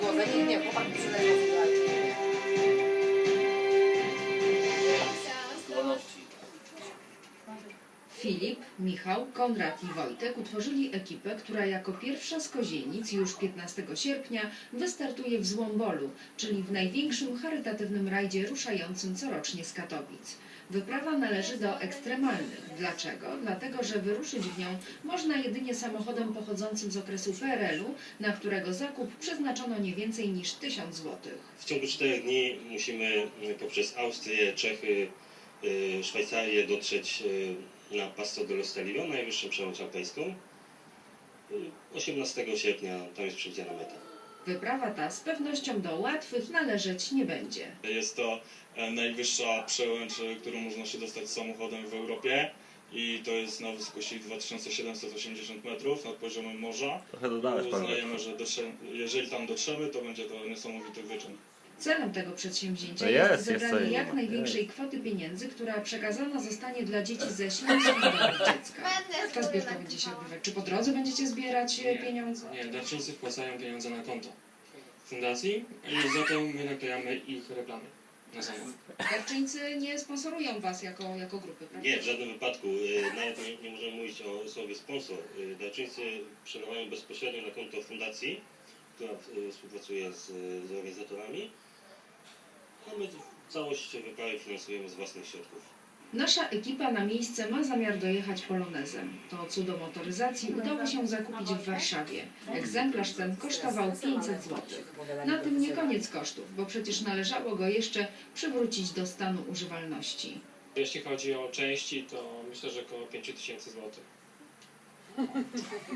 我们一点不放 Filip, Michał, Konrad i Wojtek utworzyli ekipę, która jako pierwsza z Kozienic już 15 sierpnia wystartuje w Złombolu, czyli w największym charytatywnym rajdzie ruszającym corocznie z Katowic. Wyprawa należy do ekstremalnych. Dlaczego? Dlatego, że wyruszyć w nią można jedynie samochodem pochodzącym z okresu PRL-u, na którego zakup przeznaczono nie więcej niż 1000 złotych. W ciągu czterech dni musimy poprzez Austrię, Czechy, y, Szwajcarię dotrzeć y, na Pasto de los Talion, najwyższą przełęcz alpejską. Y, 18 sierpnia tam jest przewidziana meta. Wyprawa ta z pewnością do łatwych należeć nie będzie. Jest to e, najwyższa przełęcz, e, którą można się dostać samochodem w Europie i to jest na wysokości 2780 metrów nad poziomem morza. Trochę dodałeś. Uznajemy, że jeżeli tam dotrzemy, to będzie to niesamowity wyczyn. Celem tego przedsięwzięcia No jest, jest, jest zebranie jak największej kwoty pieniędzy, która przekazana zostanie dla dzieci ze śledztw domów dziecka. Jak ta zbiórka będzie się odbywać? Czy po drodze będziecie zbierać e, Nie. pieniądze? Nie, darczyńcy wpłacają pieniądze na konto fundacji i zatem my naklejamy ich reklamy na samochód. Darczyńcy nie sponsorują was jako, jako grupy, prawda? Nie, w żadnym wypadku. y, Nawet nie, nie możemy mówić o słowie sponsor. Y, Darczyńcy przelewają bezpośrednio na konto fundacji, która y, współpracuje z, z organizatorami. A my całość wyprawy finansujemy z własnych środków. Nasza ekipa na miejsce ma zamiar dojechać polonezem. To cudo motoryzacji udało się zakupić w Warszawie. Egzemplarz ten kosztował 500 zł. Na tym nie koniec kosztów, bo przecież należało go jeszcze przywrócić do stanu używalności. Jeśli chodzi o części, to myślę, że około 5000 zł.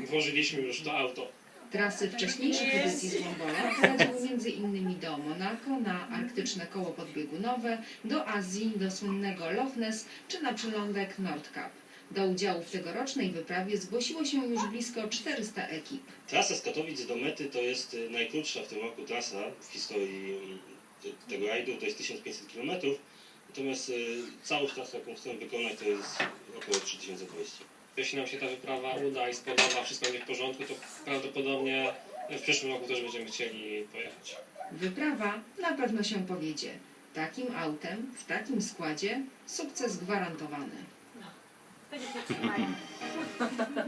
Włożyliśmy już to auto. Trasy wcześniejszych edycji z Wombola prowadziły innymi do Monako, na arktyczne koło podbiegunowe, do Azji, do słynnego Loch Ness czy na przylądek Nordkap. Do udziału w tegorocznej wyprawie zgłosiło się już blisko 400 ekip. Trasa z Katowic do mety to jest y, najkrótsza w tym roku trasa w historii y, tego rajdu, to jest 1500 km. Natomiast y, całość trasy, jaką chcemy wykonać, to jest około 3020. Jeśli nam się ta wyprawa uda i spodoba, wszystko będzie w porządku, to prawdopodobnie w przyszłym roku też będziemy chcieli pojechać. Wyprawa na pewno się powiedzie. Takim autem, w takim składzie, sukces gwarantowany.